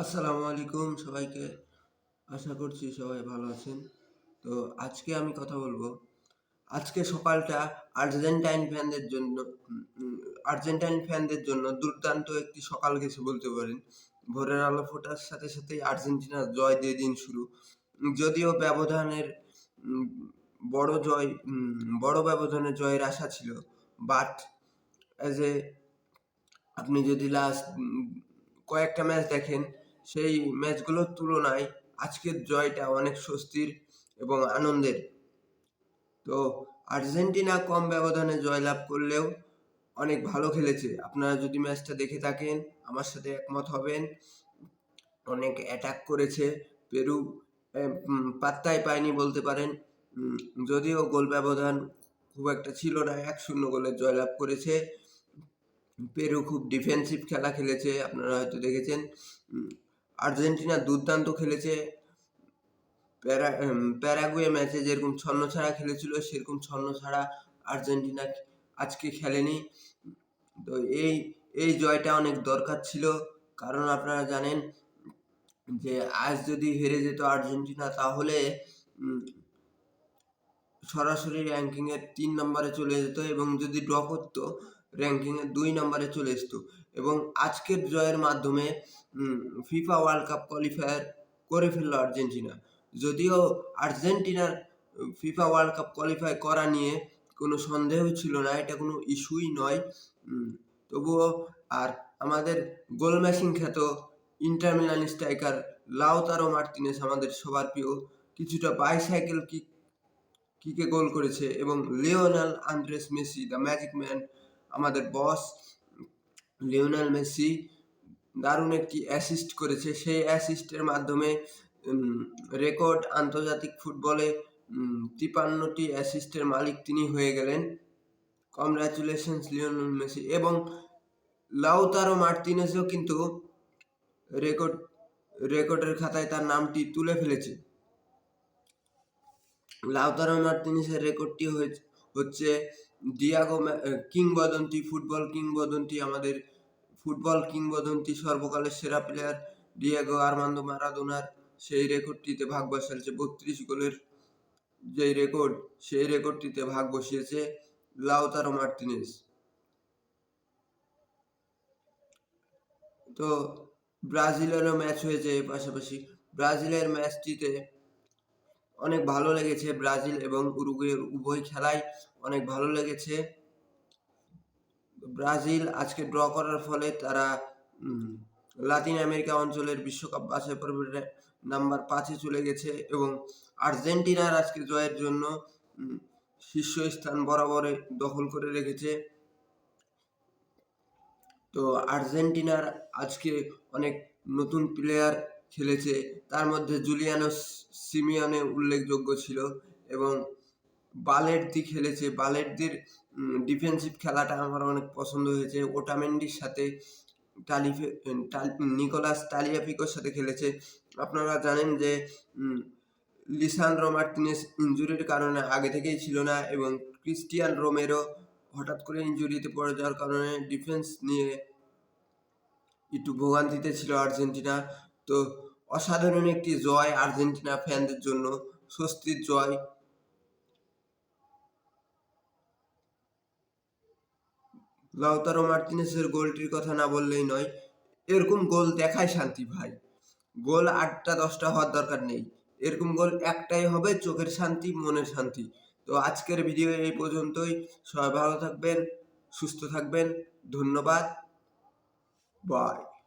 আসসালামু আলাইকুম সবাইকে। আশা করছি সবাই ভালো আছেন। তো আজকে আমি কথা বলব। আজকে সকালটা আর্জেন্টাইন ফ্যানদের জন্য আর্জেন্টাইন ফ্যানদের জন্য দুর্দান্ত একটি সকাল গেছে বলতে পারেন। ভোরের আলো ফোটার সাথে সাথেই আর্জেন্টিনার জয় দিয়ে দিন শুরু। যদিও ব্যবধানের বড় জয় বড় ব্যবধানে জয়ের আশা ছিল, বাট অ্যাজ এ আপনি যদি লাস্ট কয়েকটা ম্যাচ দেখেন সেই ম্যাচগুলোর তুলনায় আজকের জয়টা অনেক স্বস্তির এবং আনন্দের। তো আর্জেন্টিনা কম ব্যবধানে জয়লাভ করলেও অনেক ভালো খেলেছে। আপনারা যদি ম্যাচটা দেখে থাকেন, আমার সাথে একমত হবেন। অনেক অ্যাটাক করেছে। পেরু পাত্তাই পায়নি বলতে পারেন। যদিও গোল ব্যবধান খুব একটা ছিল না, এক শূন্য গোলের জয়লাভ করেছে। পেরু খুব ডিফেন্সিভ খেলা খেলেছে, আপনারা হয়তো দেখেছেন। আর্জেন্টিনা দুর্দান্ত খেলেছে। প্যারা প্যারাগুয়ে ম্যাচে যেরকম ছন্ন ছাড়া খেলেছিল, সেরকম ছন্ন ছাড়া আর্জেন্টিনা আজকে খেলেনি। তো এই এই জয়টা অনেক দরকার ছিল। কারণ আপনারা জানেন যে আজ যদি হেরে যেত আর্জেন্টিনা, তাহলে সরাসরি র্যাঙ্কিংয়ের তিন নম্বরে চলে যেত এবং যদি ড্র করতো র্যাঙ্কিংয়ের দুই নম্বরে চলে আসতো এবং আজকের জয়ের মাধ্যমে ফিফা ওয়ার্ল্ড কাপ কোয়ালিফায়ার করে ফেলল আর্জেন্টিনা। যদিও আর্জেন্টিনার ফিফা ওয়ার্ল্ড কাপ কোয়ালিফাই করা নিয়ে কোনো সন্দেহ ছিল না, এটা কোনো ইস্যুই নয়। তবুও আর আমাদের গোল ম্যাশিং খ্যাত Inter Milan striker Lautaro Martinez আমাদের সবার প্রিয়, কিছুটা বাইসাইকেল কিক কিকে গোল করেছে এবং Lionel Andres Messi the magic man আমাদের বস লিওনাল মেসি দারুণ একটি অ্যাসিস্ট করেছে। সেই অ্যাসিস্টের মাধ্যমে রেকর্ড আন্তর্জাতিক ফুটবলে তিপান্নটি অ্যাসিস্টের মালিক তিনি হয়ে গেলেন। Congratulations Lionel Messi. এবং লাউতারো মার্টিনেসও কিন্তু রেকর্ড রেকর্ডের খাতায় তার নামটি তুলে ফেলেছে। লাউতারো মার্টিনেসের রেকর্ডটি হচ্ছে ডিয়াগো কিংবদন্তি, ফুটবল কিংবদন্তি, আমাদের ফুটবল কিংবদন্তি, সর্বকালের সেরা প্লেয়ার ডিয়াগো আর্মান্দো মারাদোনার সেই রেকর্ডটিতে ভাগ বসাইছে বত্রিশ গোলের যে রেকর্ড সেই রেকর্ডটিতে ভাগ বসিয়েছে লাউতারো মার্টিনেস তো ব্রাজিলেরও ম্যাচ হয়েছে পাশাপাশি। ব্রাজিলের ম্যাচটিতে অনেক ভালো লেগেছে ব্রাজিল এবং উরুগুয়ের উভয় খেলাই অনেক ভালো লেগেছে। ব্রাজিল আজকে ড্র করার ফলে তারা লাতিন আমেরিকা অঞ্চলের বিশ্বকাপ বাছাই পর্বের নাম্বার পাঁচে চলে গেছে এবং আর্জেন্টিনার আজকে জয়ের জন্য শীর্ষস্থান বরাবরে দখল করে রেখেছে। তো আর্জেন্টিনার আজকে অনেক নতুন প্লেয়ার খেলেছে। তার মধ্যে জুলিয়ানো সিমিয়ানে উল্লেখযোগ্য ছিল এবং বালেরদি খেলেছে। বালেরদির ডিফেন্সিভ খেলাটা আমার অনেক পছন্দ হয়েছে। ওটামেন্ডির সাথে টালিফে টাল- নিকোলাস টালিয়াফিকোর সাথে খেলেছে। আপনারা জানেন যে উম, লিসান্দ্রো মার্টিনেস ইঞ্জুরির কারণে আগে থেকেই ছিল না এবং ক্রিস্টিয়ান রোমেরো হঠাৎ করে ইঞ্জুরিতে পড়ে যাওয়ার কারণে ডিফেন্স নিয়ে একটু ভোগান্তিতে ছিল আর্জেন্টিনা। তো অসাধারণ একটি জয় আর্জেন্টিনা ফ্যানদের জন্য, স্বস্তির জয়। লাউতারো মার্টিনেসের গোলটির কথা না বললেই নয়, এরকম গোল দেখায় শান্তি ভাই। গোল আটটা, দশটা হওয়ার দরকার নেই। এরকম গোল একটাই হবে, চোখের শান্তি, মনের শান্তি। তো আজকের ভিডিও এই পর্যন্তই। সবাই ভালো থাকবেন, সুস্থ থাকবেন। ধন্যবাদ। বাই।